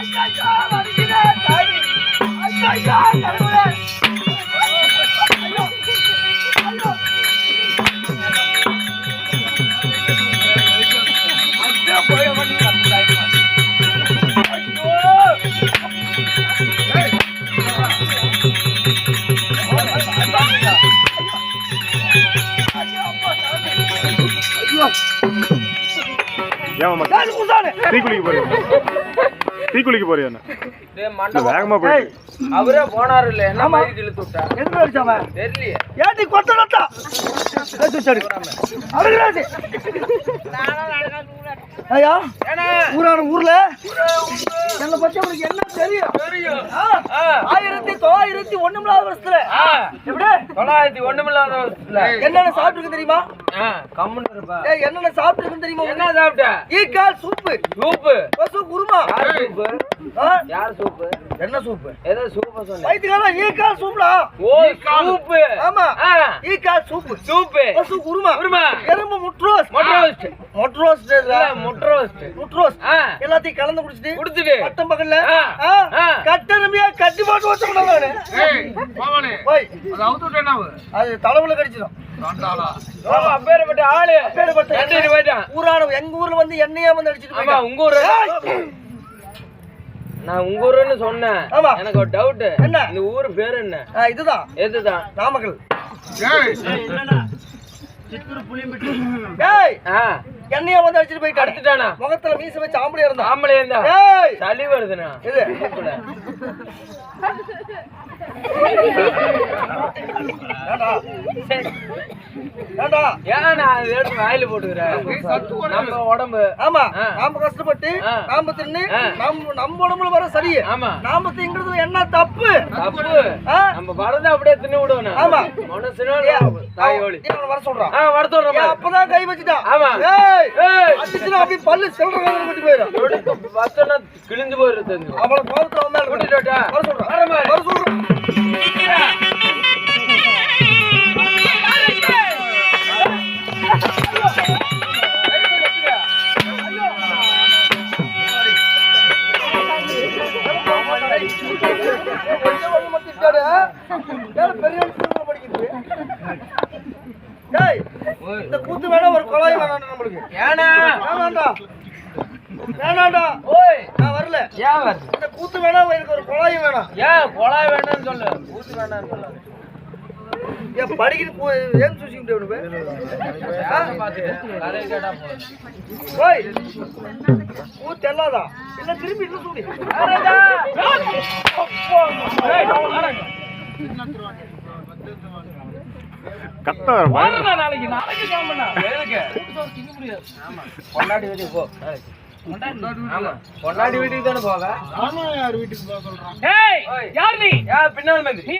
ஐயா, வருகிறேன், தாய். ஐயா, ஏன் மாமா யாரு குசானே? டீ குளிக்க போறியா? டீ குளிக்க போறியா டேய் இல்ல மண்டபம் வேகமா போயிட்டு. அவரே போனாரு இல்ல என்ன. மாதிரி இழுத்து விட்டா? எதுக்கு அடிச்சாவன்? தெரியலையே? ஏத்து சரி. அழுகுறாச்சு. ஐயா, ஊரான ஊர்ல? என்னை பத்தி என்ன தெரியும்? தெரியும். ஆயிரத்தி தொள்ளாயிரத்தி ஒண்ணுமில்லாத வருஷத்துல. எப்படி? தொள்ளாயிரத்தி ஒண்ணுமில்லாத என்னென்ன சாப்பிட்டு தெரியுமா? கம்முன்னு இருப்பா. என்னென்ன சாப்பிட்டு தெரியுமா என்ன சாப்பிட்ட? ஈக்கால் சூப்பு. சூப்பு. பசு குருமா. யார் சூப்பு? ஆ, யார் சூப்பு? என்ன சூப்பு? ஏதோ சூப்ப சொன்னேன். வயிற்றுக்கால? ஈக்கால் சூப்டா ஓ சூப்பு. ஆமா. ஈக்கால் சூப்பு. சூப்பு. பசு குருமா. குருமா. எறும்பு முட்ரோஸ் மொட்டை ரோஸ்ட். முட்ரோஸ் இல்ல முட்டை ரோஸ்ட். முட்ரோஸ் ஆ. எல்லாத்தையும் கலந்து குடிச்சிட்டு குடுத்துட்டு பட்டம் ஆ. கட்டணமையா கட்டி போட்டு வச்சோம்னா போய். அது தலைவுல கடிச்சிடும். ஆமா, அப்பேற்பட்ட ஆளு அப்பேற்பட்ட கட்டிட்டு போயிட்டான் ஊரான எங்க ஊர்ல வந்து எண்ணெயா வந்து அடிச்சிட்டு. உங்க ஊரு? நான் உங்க ஊருன்னு சொன்னேன். ஆமா. எனக்கு ஒரு டவுட் என்ன? இந்த ஊரு பேரு என்ன? இதுதான். எதுதான்? நாமக்கல். ஏய்! ஆ. எண்ணெயா வந்து அடிச்சிட்டு போயிட்டாரு அடுத்துட்டானா முகத்துல மீச வச்சு ஆம்பளை இருந்தான் ஆம்பளை இருந்தா? சளி வருதுண்ணா. இது என்ன தப்பு? தப்பு? நம்ம வரத அப்படியே தின்னு விடுவோம் ஆமா. மனசுனா ஏன்? தாயோலி வர சொல்றான் ஆ வரத்தோட ஏன் அப்பதான் கை வச்சுட்டான் ஆமா. ஏய் ஏய். அடிச்சுனா அப்படியே பல்லு செல்ற கொட்டி போயிடும் வச்சோன்னா கிழிஞ்சு தெரிஞ்சு அவளை கூட்டிட்டு கொட்டிட்டு வரட்டா? வர சொல்றான் வர மாதிரி. வர சொல்றான் டேய், இந்த கூத்து வேணா ஒரு குழாய் வேணாம் நம்மளுக்கு. ஏனா வேணாண்டா வேணாண்டா ஓய். நான் வரல. ஏன் இந்த கூத்து வேணா எனக்கு ஒரு குழாயும் வேணாம். ஏன் குழாய் வேணாம்னு சொல்லு? ஊத்து வேணாம்னு சொல்லு. ஏன் படிக்கிட்டு போ ஏன் சூசிக்கிட்டு ஓய். கூத்து எல்லாதா இல்ல திரும்பி இன்னும் சூடி. கத்த வர பயம் நாளைக்கு நாளைக்கு கிளம்புனா எதுக்கு ஆமா பொண்டாட்டி வீட்டுக்கு போ. நாளைக்கு. ஆமா. பொண்டாட்டி வீட்டுக்கு தானே போக யார் வீட்டுக்கு போக சொல்றான் ஏய் யார் நீ? யார் பின்னால் வந்து